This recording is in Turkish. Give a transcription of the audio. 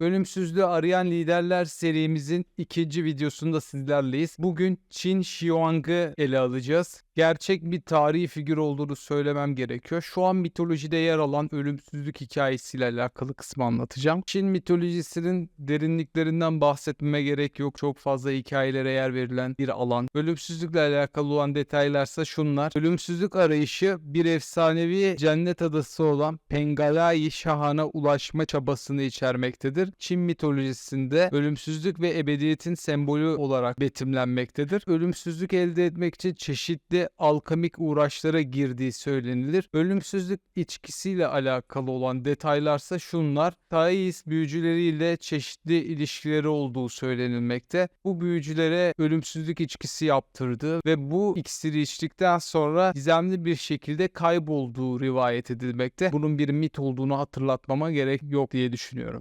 Ölümsüzlüğü arayan liderler serimizin ikinci videosunda sizlerleyiz. Bugün Shi Huang'ı ele alacağız. Gerçek bir tarihi figür olduğunu söylemem gerekiyor. Şu an mitolojide yer alan ölümsüzlük hikayesiyle alakalı kısmı anlatacağım. Çin mitolojisinin derinliklerinden bahsetmeme gerek yok. Çok fazla hikayelere yer verilen bir alan. Ölümsüzlükle alakalı olan detaylarsa şunlar. Ölümsüzlük arayışı bir efsanevi cennet adası olan Pengalai Şahan'a ulaşma çabasını içermektedir. Çin mitolojisinde ölümsüzlük ve ebediyetin sembolü olarak betimlenmektedir. Ölümsüzlük elde etmek için çeşitli alkamik uğraşlara girdiği söylenilir. Ölümsüzlük içkisiyle alakalı olan detaylarsa şunlar. Thais büyücüleriyle çeşitli ilişkileri olduğu söylenilmekte. Bu büyücülere ölümsüzlük içkisi yaptırdı ve bu iksiri içtikten sonra gizemli bir şekilde kaybolduğu rivayet edilmekte. Bunun bir mit olduğunu hatırlatmama gerek yok diye düşünüyorum.